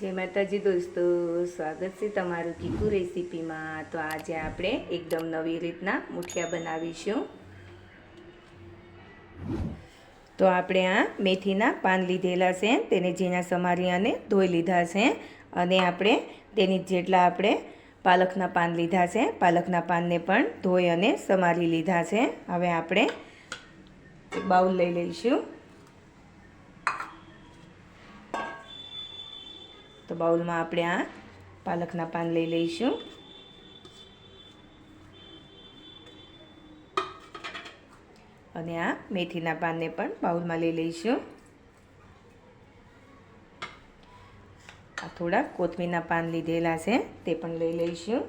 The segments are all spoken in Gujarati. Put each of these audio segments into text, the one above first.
જય માતાજી દોસ્તો, સ્વાગત છે તમારું કીકુ રેસીપીમાં. તો આજે આપણે એકદમ નવી રીતના મુઠિયા બનાવીશું. તો આપણે આ મેથીના પાન લીધેલા છે, તેને ઝીણા સમારી અને ધોઈ લીધા છે. અને આપણે તેની જેટલા આપણે પાલકના પાન લીધા છે, પાલકના પાનને પણ ધોઈ અને સમારી લીધા છે. હવે આપણે બાઉલ લઈ લઈશું. બાઉલમાં આપણે આ પાલકના પાન લઈ લઈશું. અને આ મેથીના પાનને પણ બાઉલમાં લઈ લઈશું. આ થોડા કોથમીરના પાન લીધેલા છે, તે પણ લઈ લઈશું.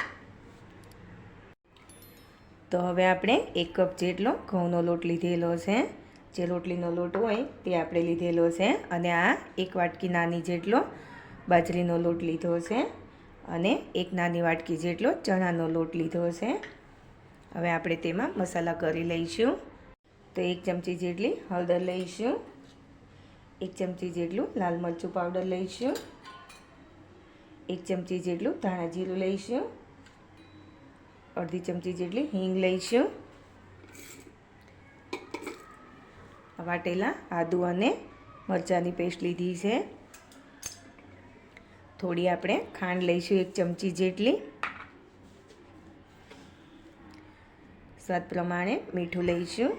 તો હવે આપણે એક કપ જેટલો ઘઉંનો લોટ લીધેલો છે. જે રોટલીનો લોટ હોય તે આપણે લીધેલો છે. અને આ એક વાટકી નાની જેટલો બાજરીનો લોટ લીધો છે અને એક નાની વાટકી જેટલો ચણાનો લોટ લીધો છે. હવે આપણે તેમાં મસાલા કરી લઈશું. તો એક ચમચી જેટલી હળદર લઈશું. એક ચમચી જેટલું લાલ મરચું પાવડર લઈશું. એક ચમચી જેટલું ધાણા જીરું લઈશું. અડધી ચમચી જેટલી હિંગ લઈશું. વાટેલા આદુ અને મરચાંની પેસ્ટ લીધી છે. થોડી આપણે ખાંડ લઈશું એક ચમચી જેટલી. સ્વાદ પ્રમાણે મીઠું લઈશું.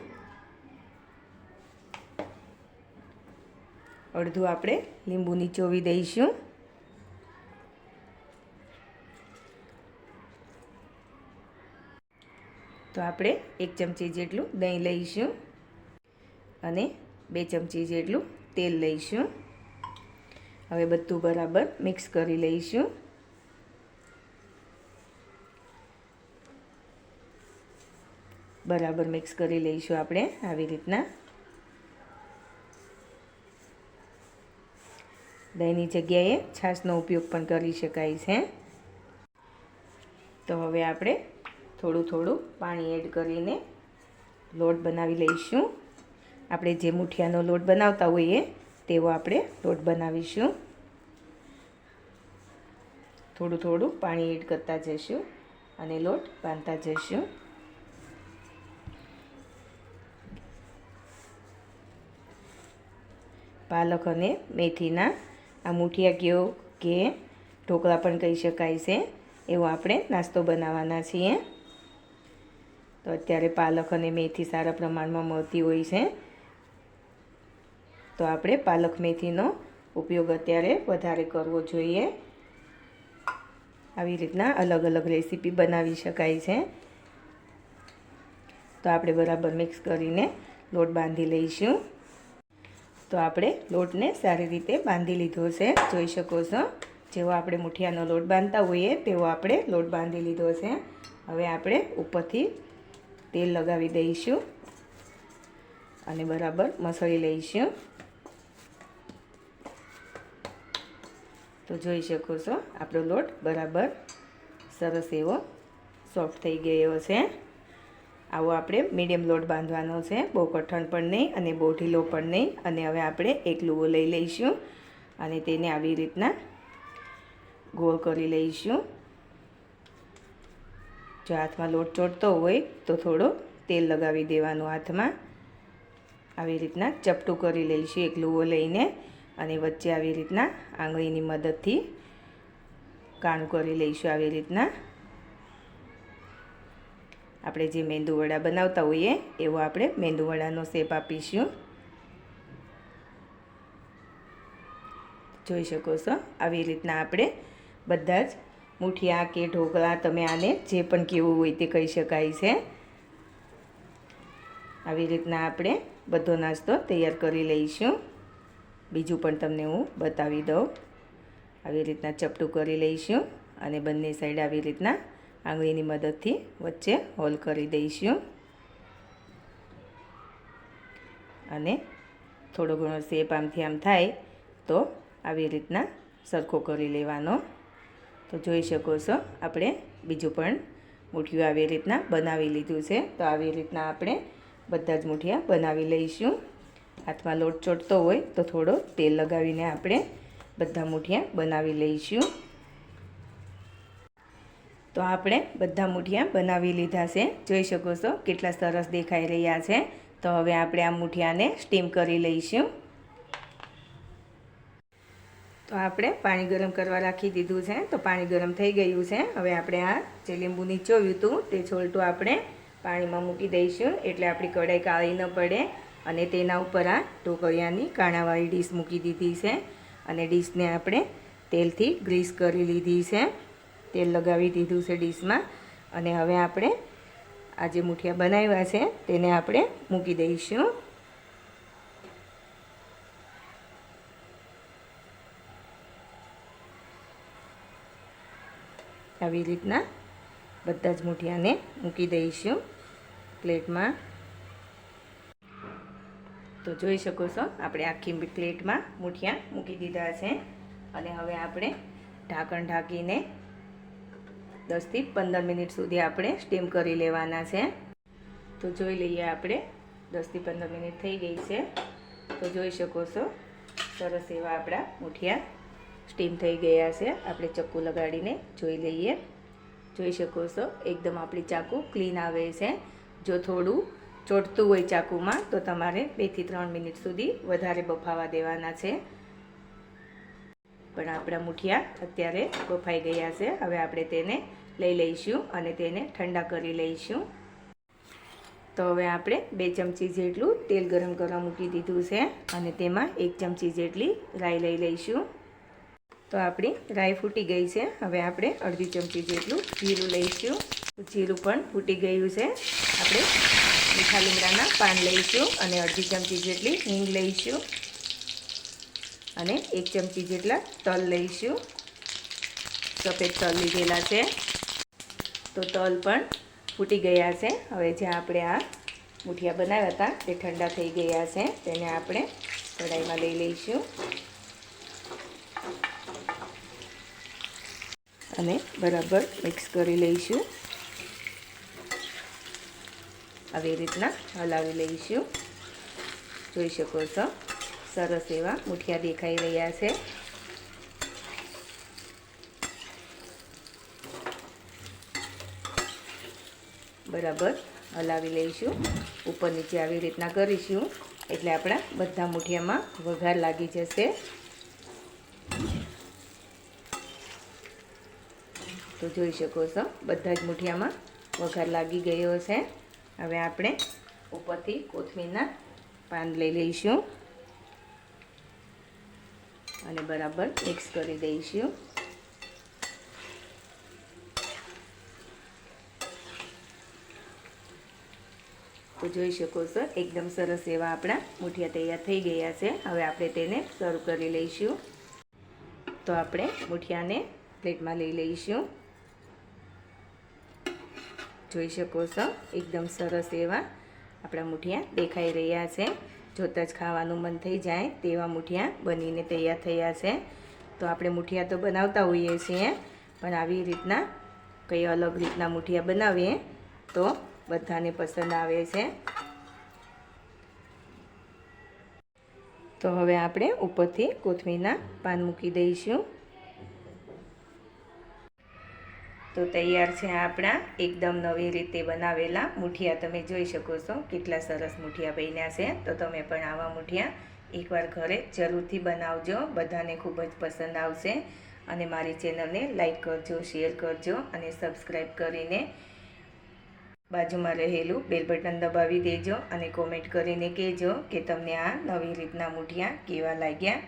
અડધું આપણે લીંબુ નીચોવી દઈશું. તો આપણે એક ચમચી જેટલું દહીં લઈશું અને બે ચમચી જેટલું તેલ લઈશું. હવે બધું બરાબર મિક્સ કરી લઈશું. બરાબર મિક્સ કરી લઈશું આપણે આવી રીતના. દહીંની જગ્યાએ છાશનો ઉપયોગ પણ કરી શકાય છે. તો હવે આપણે થોડું થોડું પાણી એડ કરીને લોટ બનાવી લઈશું. આપણે જે મુઠિયાનો લોટ બનાવતા હોઈએ તેવો આપણે લોટ બનાવીશું. થોડું થોડું પાણી એડ કરતા જઈશું અને લોટ બાંધતા જઈશું. પાલક અને મેથીના આ મૂઠિયા કયો કે ઢોકળા પણ કહી શકાય છે, એવો આપણે નાસ્તો બનાવવાના છીએ. તો અત્યારે પાલક અને મેથી સારા પ્રમાણમાં મળતી હોય છે. તો આપણે પાલક મેથીનો ઉપયોગ અત્યારે વધારે કરવો જોઈએ. આવી રીતના અલગ અલગ રેસીપી બનાવી શકાય છે. તો આપણે બરાબર મિક્સ કરીને લોટ બાંધી લઈશું. તો આપણે લોટને સારી રીતે બાંધી લીધો છે. જોઈ શકો છો, જેવો આપણે મુઠિયાનો લોટ બાંધતા હોઈએ તેવો આપણે લોટ બાંધી લીધો છે. હવે આપણે ઉપરથી તેલ લગાવી દઈશું અને બરાબર મસળી લઈશું. તો જોઈ શકો છો, આપણો લોટ બરાબર સરસ એવો સોફ્ટ થઈ ગયો છે. આવો આપણે મીડિયમ લોટ બાંધવાનો છે, બહુ કઠણ પણ નહીં અને બહુ ઢીલો પણ નહીં. અને હવે આપણે એક લુવો લઈ લઈશું અને તેને આવી રીતના ગોળ કરી લઈશું. જો હાથમાં લોટ ચોટતો હોય તો થોડો તેલ લગાવી દેવાનું હાથમાં. આવી રીતના ચપટું કરી લઈશું એક લુવો લઈને. અને વચ્ચે આવી રીતના આંગળીની મદદથી કાણું કરી લઈશું આવી રીતના. આપણે જે મેંદુવડા બનાવતા હોઈએ, એવો આપણે મેંદુવડાનો શેપ આપીશું. જોઈ શકો છો, આવી રીતના આપણે બધા જ મુઠિયા કે ઢોકળા, તમે આને જે પણ કેવું હોય તે કહી શકાય છે. આવી રીતના આપણે બધો નાસ્તો તૈયાર કરી લઈશું. બીજું પણ તમને હું બતાવી દઉં. આવી રીતના ચપટું કરી લઈશું અને બંને સાઈડ આવી રીતના આંગળીની મદદથી વચ્ચે હોલ કરી દઈશું. અને થોડો ઘણો શેપ આમથી આમ થાય તો આવી રીતના સરખો કરી લેવાનો. તો જોઈ શકો છો, આપણે બીજું પણ મુઠિયું આવી રીતના બનાવી લીધું છે. તો આવી રીતના આપણે બધા જ મુઠિયા બનાવી લઈશું. હાથમાં લોટ ચોટતો હોય તો થોડો તેલ લગાવીને આપણે બધા મૂઠિયા બનાવી લઈશું. તો આપણે બધા મૂઠિયા બનાવી લીધા છે. જોઈ શકો છો કેટલા સરસ દેખાઈ રહ્યા છે. તો હવે આપણે આ મૂઠિયાને સ્ટીમ કરી લઈશું. તો આપણે પાણી ગરમ કરવા રાખી દીધું છે. તો પાણી ગરમ થઈ ગયું છે. હવે આપણે આ જે લીંબુ નીચોવ્યું હતું તે છોલટું આપણે પાણીમાં મૂકી દઈશું. એટલે આપણી કઢાઈ કાળી ન પડે. અને તેના ઉપર આ ઢોકળિયાની કાણાવાળી ડીશ મૂકી દીધી છે. અને ડીશને આપણે તેલથી ગ્રીસ કરી લીધી છે. તેલ લગાવી દીધું છે ડીશમાં. અને હવે આપણે આ જે મુઠિયા બનાવ્યા છે તેને આપણે મૂકી દઈશું. આવી રીતના બધા જ મુઠિયાને મૂકી દઈશું પ્લેટમાં. તો જોઈ શકો છો. આપણે આખી પ્લેટમાં મૂઠિયા મૂકી દીધા છે. અને હવે આપણે ઢાંકણ ઢાંકીને દસથી પંદર મિનિટ સુધી આપણે સ્ટીમ કરી લેવાના છે. તો જોઈ લઈએ આપણે. દસથી પંદર મિનિટ થઈ ગઈ છે. તો જોઈ શકો છો. સરસ એવા આપણા મૂઠિયા સ્ટીમ થઈ ગયા છે. આપણે ચક્કુ લગાડીને જોઈ લઈએ. જોઈ શકો છો. એકદમ આપણી ચાકુ ક્લીન આવે છે. જો થોડું ચોટતું હોય ચાકુમાં, તો તમારે બેથી ત્રણ મિનિટ સુધી વધારે બફાવા દેવાના છે. પણ આપણા મુઠિયા અત્યારે બફાઈ ગયા છે. હવે આપણે તેને લઈ લઈશું અને તેને ઠંડા કરી લઈશું. તો હવે આપણે બે ચમચી જેટલું તેલ ગરમ કરવા મૂકી દીધું છે અને તેમાં એક ચમચી જેટલી રાઈ લઈ લઈશું. તો આપણી રાઈ ફૂટી ગઈ છે. હવે આપણે અડધી ચમચી જેટલું જીરું લઈશું. જીરું પણ ફૂટી ગયું છે. આપણે મીઠા લીમડાના પાન લઈશું અને અડધી ચમચી જેટલી હિંગ લઈશું અને એક ચમચી જેટલા તલ લઈશું. સફેદ તલ લીધેલા છે. તો તલ પણ ફૂટી ગયા છે. હવે જ્યાં આપણે આ મુઠિયા બનાવ્યા હતા તે ઠંડા થઈ ગયા છે. તેને આપણે કઢાઈમાં લઈ લઈશું. અને બરાબર મિક્સ કરી લઈશું. આવી રીતના હલાવી લઈશું. જોઈ શકો છો. સરસ એવા મુઠિયા દેખાઈ રહ્યા છે. બરાબર. હલાવી લઈશું. ઉપર નીચે આવી રીતના કરીશું. એટલે આપણા બધા મુઠિયામાં વઘાર લાગી જશે. તો જોઈ શકો છો. બધા જ મુઠિયામાં વઘાર લાગી ગયો છે. હવે આપણે ઉપરથી કોથમીરના પાન લઈ લઈશું. અને બરાબર મિક્સ કરી દઈશું. તો જોઈ શકો છો, એકદમ સરસ એવા આપણા મુઠિયા તૈયાર થઈ ગયા છે. હવે આપણે તેને સર્વ કરી લઈશું. તો આપણે મુઠિયાને પ્લેટમાં લઈ લઈશું. જોઈ શકો છો. એકદમ સરસ એવા આપણા મુઠિયા દેખાઈ રહ્યા છે. જોતાં જ ખાવાનું મન થઈ જાય તેવા મુઠિયા બનીને તૈયાર થયા છે. તો આપણે મૂઠિયા તો બનાવતા હોઈએ છીએ, પણ આવી રીતના કંઈ અલગ રીતના મુઠિયા બનાવીએ તો બધાને પસંદ આવે છે. તો હવે આપણે ઉપરથી કોથમીરના પાન મૂકી દઈશું. તો તૈયાર છે આપણા એકદમ નવી રીતે બનાવેલા મુઠિયા. તમે જોઈ શકો છો કેટલા સરસ મુઠિયા બન્યા છે. તો તમે પણ આવા મુઠિયા એકવાર ઘરે જરૂરથી બનાવજો. બધાને ખૂબ જ પસંદ આવશે. અને મારી ચેનલને લાઈક કરજો, શેર કરજો અને સબસ્ક્રાઈબ કરીને બાજુમાં રહેલું બેલ બટન દબાવી દેજો અને કોમેન્ટ કરીને કહેજો કે તમને આ નવી રીતના મુઠિયા કેવા લાગ્યા.